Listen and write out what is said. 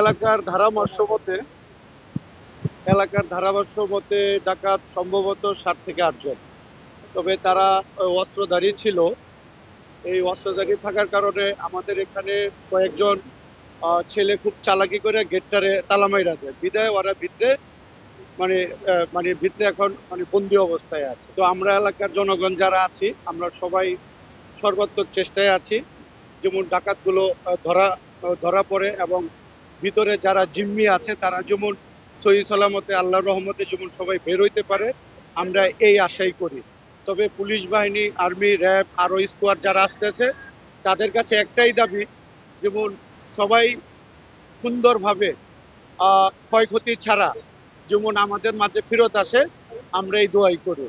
এলাকার ধারাভাষ্য মতে এলাকার ধারাভাষ্য মতে ডাকাত সম্ভবত সাত থেকে আটজন। তবে তারা অস্ত্রধারী ছিল। এই অস্ত্রধারী থাকার কারণে আমাদের এখানে কয়েকজন ছেলে খুব চালাকি করে গেটটারে তালা মাইরা দেয়। বিদায় ওরা ভিতরে মানে মানে ভিতরে এখন মানে বন্দি অবস্থায় আছে। তো আমরা এলাকার জনগণ যারা আছি, আমরা সবাই সর্বাত্মক চেষ্টায় আছি। যেমন ডাকাতগুলো ধরা ধরা পড়ে এবং ভিতরে যারা জিম্মি আছে, তারা যেমন সহি সালামতে, আল্লাহর রহমতে যেমন সবাই বের হইতে পারে, আমরা এই আশাই করি। তবে পুলিশ বাহিনী, আর্মি, র্যাব, আরও স্কোয়াড যারা আসতেছে, তাদের কাছে একটাই দাবি, যেমন সবাই সুন্দরভাবে ক্ষয়ক্ষতি ছাড়া, যেমন আমাদের মাঝে ফেরত আসে, আমরা এই দোয়াই করি।